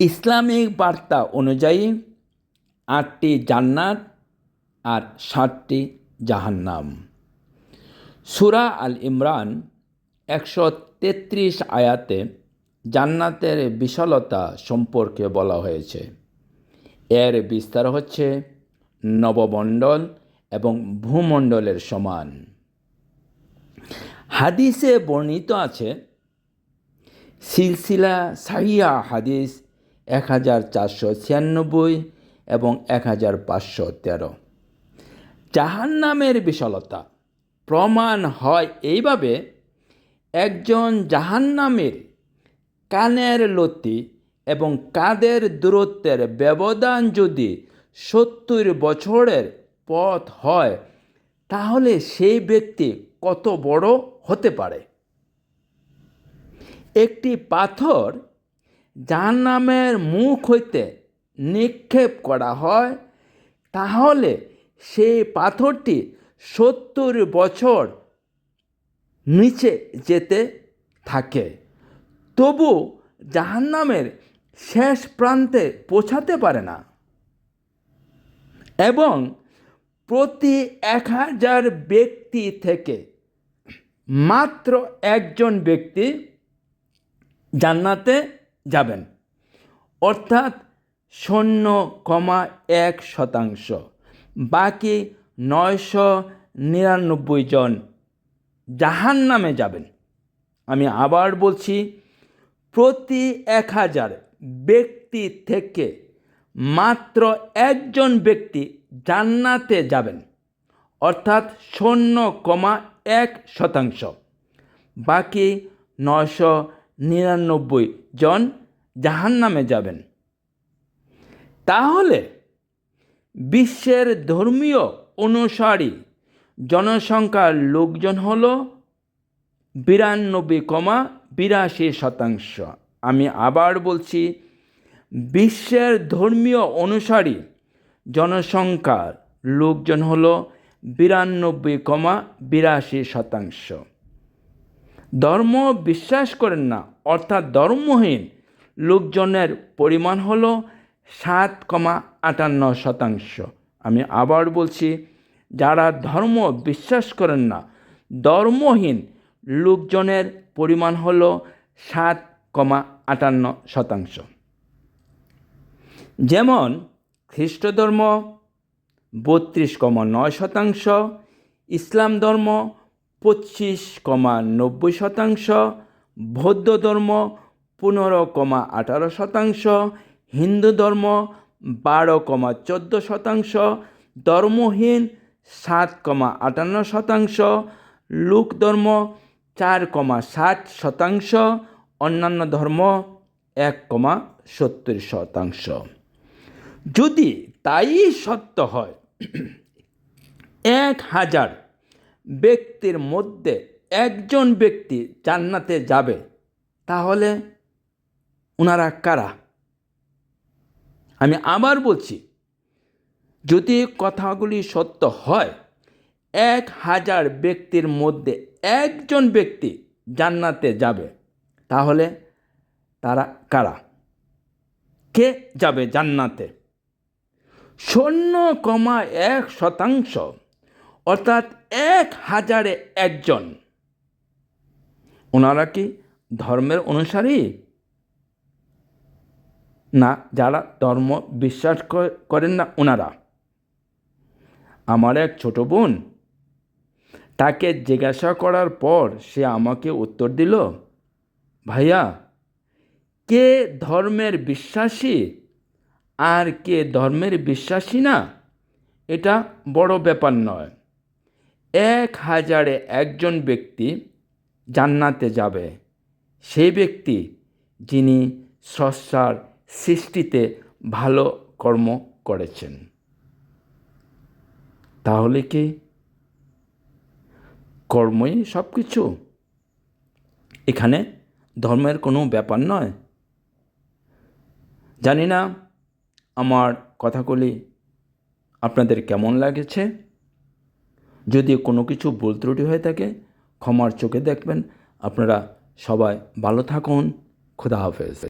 Islamic বার্তা অনুযায়ী আটটি জান্নাত আর সাতটি জাহান্নাম। সুরা আল ইমরান একশো তেত্রিশ আয়াতে জান্নাতের বিশালতা সম্পর্কে বলা হয়েছে। এর বিস্তার হচ্ছে নবমণ্ডল এবং ভূমণ্ডলের সমান। হাদিসে বর্ণিত আছে, সিলসিলা সাহিয়া হাদিস এক হাজার চারশো ছিয়ানব্বই এবং এক হাজার পাঁচশো তেরো। জাহান্নামের বিশালতা। প্রমাণ হয় এইভাবে একজন জাহান্নামের কানের লতি এবং কাদের দূরত্বের ব্যবধান যদি সত্তর বছরের পথ হয়, তাহলে সেই ব্যক্তি কত বড় হতে পারে? একটি পাথর জাহান্নামের মুখ হইতে নিক্ষেপ করা হয়, তাহলে সেই পাথরটি সত্তর বছর নিচে যেতে থাকে। তবু জাহান্নামের শেষ প্রান্তে পৌঁছাতে পারে না। এবং প্রতি এক হাজার ব্যক্তি থেকে মাত্র একজন ব্যক্তি জান্নাতে যাবেন। অর্থাৎ শূন্য কমা এক শতাংশ। বাকি নয়শো নিরানব্বই জন জাহান নামে যাবেন। আমি আবার বলছি, প্রতি এক হাজার ব্যক্তি থেকে মাত্র একজন ব্যক্তি জান্নাতে যাবেন। অর্থাৎ শূন্য কমা এক শতাংশ। বাকি নশো নিরানব্বই জন জাহান নামে যাবেন। তাহলে বিশ্বের ধর্মীয় অনুসারী জনসংখ্যার লোকজন হল বিরানব্বই কমা বিরাশি শতাংশ। আমি আবার বলছি, বিশ্বের ধর্মীয় অনুসারী জনসংখ্যার লোকজন হল বিরানব্বই কমা বিরাশি শতাংশ। ধর্ম বিশ্বাস করেন না অর্থাৎ ধর্মহীন লোকজনের পরিমাণ হল সাত কমা আটান্ন শতাংশ। আমি আবার বলছি, যারা ধর্ম বিশ্বাস করেন না ধর্মহীন লোকজনের পরিমাণ হল সাত কমা আটান্ন শতাংশ। যেমন খ্রিস্ট ধর্ম বত্রিশ কমা নয় শতাংশ, ইসলাম ধর্ম পঁচিশ কমা নব্বই শতাংশ বৌদ্ধ ধর্ম পনেরো কমা আঠারো শতাংশ হিন্দু ধর্ম বারো কমা চোদ্দ শতাংশ, ধর্মহীন সাত কমা আটান্ন শতাংশ লোক ধর্ম চার কমা ষাট শতাংশ, অন্যান্য ধর্ম এক কমা সত্তর শতাংশ। যদি তাই সত্য হয়, এক হাজার ব্যক্তির মধ্যে একজন ব্যক্তি জান্নাতে যাবে, তাহলে ওনারা কারা? আমি আবার বলছি, যদি কথাগুলি সত্য হয়, এক হাজার ব্যক্তির মধ্যে একজন ব্যক্তি জান্নাতে যাবে, তাহলে তারা কারা? কে যাবে জান্নাতে? শূন্য কমা এক শতাংশ, অর্থাৎ এক হাজারে একজন। ওনারা কি ধর্মের অনুসারী? না, যারা ধর্ম বিশ্বাস করেন না ওনারা। আমার এক ছোট বোন, তাকে জিজ্ঞাসা করার পর সে আমাকে উত্তর দিল, ভাইয়া, কে ধর্মের বিশ্বাসী আর কে ধর্মের বিশ্বাসী না? এটা বড় ব্যাপার নয়। এক হাজারে একজন ব্যক্তি জান্নাতে যাবে। সেই ব্যক্তি যিনি স্রষ্টার সৃষ্টিতে ভালো কর্ম করেছেন। তাহলে কি কর্মই সব কিছু এখানে ধর্মের কোনো ব্যাপার নয়। জানি না আমার কথাগুলি আপনাদের কেমন লাগেছে। যদি কোনো কিছু ভুল ত্রুটি হয়ে থাকে ক্ষমার চোখে দেখবেন। আপনারা সবাই ভালো থাকুন। খুদা হাফেজ।